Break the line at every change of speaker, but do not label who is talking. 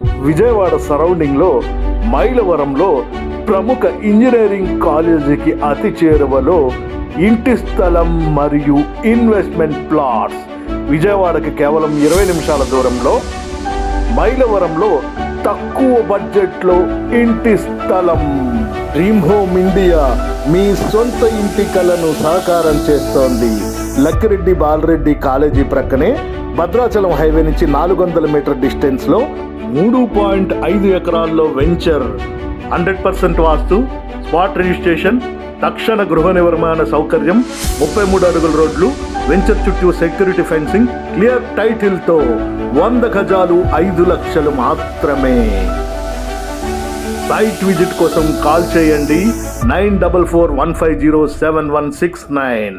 విజయవాడ సరౌండింగ్లో మైలవరంలో ప్రముఖ ఇంజనీరింగ్ కాలేజీకి అతి చేరువలో ఇంటి స్థలం మరియు ఇన్వెస్ట్మెంట్ ప్లాట్స్. విజయవాడకి కేవలం ఇరవై నిమిషాల దూరంలో మైలవరంలో తక్కువ బడ్జెట్లో ఇంటి స్థలం. డ్రీమ్ హోమ్ ఇండియా మీ సొంత ఇంటి కలను సహకారం చేస్తోంది. లక్కిరెడ్డి బాలరెడ్డి కాలేజీ ప్రక్కనే భద్రాచలం హైవే నుంచి నాలుగు వందల మీటర్ డిస్టెన్స్లో మూడు పాయింట్ ఐదు ఎకరాల్లో venture hundred percent vastu spot registration తక్షణ గృహ నిర్మాణ సౌకర్యం ముప్పై మూడు అడుగుల రోడ్లు వెంచర్ చుట్టూ సెక్యూరిటీ ఫెన్సింగ్ క్లియర్ టైటిల్తో వంద గజాలు ఐదు లక్షలు మాత్రమే. సైట్ విజిట్ కోసం కాల్ చేయండి nine double four one five zero seven one six nine.